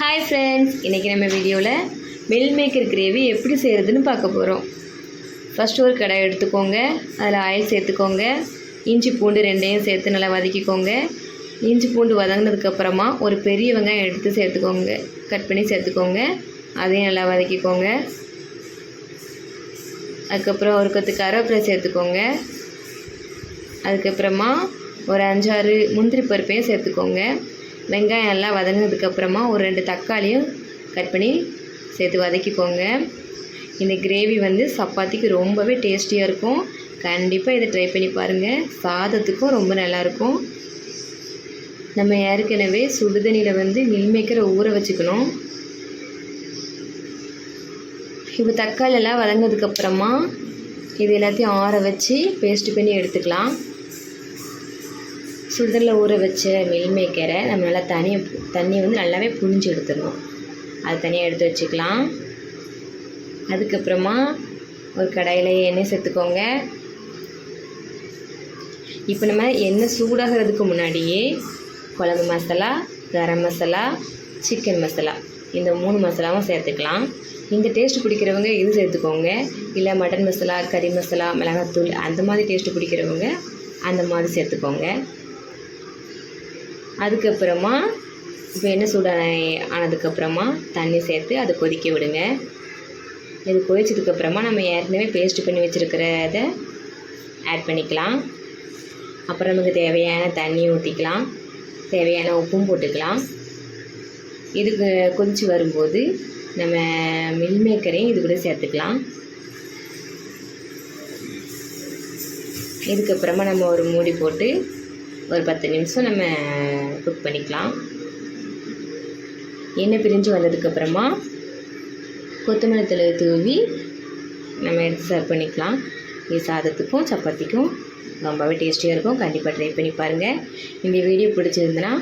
Hi friends இன்றைக்கி நம்ம வீடியோவில் மில் மேக்கர் கிரேவி எப்படி செய்கிறதுன்னு பார்க்க போகிறோம் ஃபஸ்ட்டு ஒரு கடாய் எடுத்துக்கோங்க. அதில் ஆயில் சேர்த்துக்கோங்க. இஞ்சி பூண்டு ரெண்டையும் சேர்த்து நல்லா வதக்கிக்கோங்க. இஞ்சி பூண்டு வதங்கினதுக்கப்புறமா ஒரு பெரிய வெங்காயம் எடுத்து சேர்த்துக்கோங்க. கட் பண்ணி சேர்த்துக்கோங்க. அதையும் நல்லா வதக்கிக்கோங்க. அதுக்கப்புறம் ஒரு கொத்து கருவேப்பிலை சேர்த்துக்கோங்க. அதுக்கப்புறமா ஒரு அஞ்சாறு முந்திரி பருப்பையும் சேர்த்துக்கோங்க. வெங்காயம் எல்லாம் வதங்கினதுக்கப்புறமா ஒரு ரெண்டு தக்காளியும் கட் பண்ணி சேர்த்து வதக்கிக்கோங்க. இந்த கிரேவி வந்து சப்பாத்திக்கு ரொம்பவே டேஸ்டியாக இருக்கும். கண்டிப்பாக இதை ட்ரை பண்ணி பாருங்கள் சாதத்துக்கும் ரொம்ப நல்லாயிருக்கும் நம்ம ஏற்கனவே சுடுதண்ணியில் வந்து மில் மேக்கரை ஊற வச்சுக்கணும். இப்போ தக்காளி எல்லாம் வதங்கினதுக்கப்புறமா இது எல்லாத்தையும் ஆற வச்சு பேஸ்ட் பண்ணி எடுத்துக்கலாம். சுடுதண்ணில் ஊற வச்ச மில்மேக்கரை நம்ம நல்லா தனியாக தண்ணி வந்து நல்லாவே புழிஞ்சு எடுத்துடணும். அது தனியாக எடுத்து வச்சுக்கலாம். அதுக்கப்புறமா ஒரு கடாயில் எண்ணெய் சேர்த்துக்கோங்க. இப்போ நம்ம எண்ணெய் சூடாகிறதுக்கு முன்னாடியே குழம்பு மசாலா கரம் மசாலா சிக்கன் மசாலா இந்த மூணு மசாலாவும் சேர்த்துக்கலாம். இந்த டேஸ்ட் பிடிக்கிறவங்க இது சேர்த்துக்கோங்க. இல்லை மட்டன் மசாலா கறி மசாலா மிளகாத்தூள் அந்த மாதிரி டேஸ்ட்டு பிடிக்கிறவங்க அந்த மாதிரி சேர்த்துக்கோங்க. அதுக்கப்புறமா இப்போ எண்ணெய் சூடான ஆனதுக்கப்புறமா தண்ணி சேர்த்து அதை கொதிக்க விடுங்க. இது கொதிச்சதுக்கப்புறமா நம்ம ஏற்கனவே பேஸ்ட் பண்ணி வச்சுருக்கிறத ஆட் பண்ணிக்கலாம். அப்புறம் நமக்கு தேவையான தண்ணி ஊற்றிக்கலாம் தேவையான உப்பும் போட்டுக்கலாம். இதுக்கு கொதிச்சு வரும்போது நம்ம மில் மேக்கரையும் இது கூட சேர்த்துக்கலாம். இதுக்கப்புறமா நம்ம ஒரு மூடி போட்டு ஒரு பத்து நிமிஷம் நம்ம குக் பண்ணிக்கலாம். எண்ணெய் பிரிஞ்சு வந்ததுக்கப்புறமா கொத்தமல்லி தழை தூவி நம்ம எடுத்து சர்வ் பண்ணிக்கலாம். இது சாதத்துக்கும் சப்பாத்திக்கும் ரொம்பவே டேஸ்டியாக இருக்கும். கண்டிப்பாக ட்ரை பண்ணி பாருங்கள் இந்த வீடியோ பிடிச்சிருந்துன்னா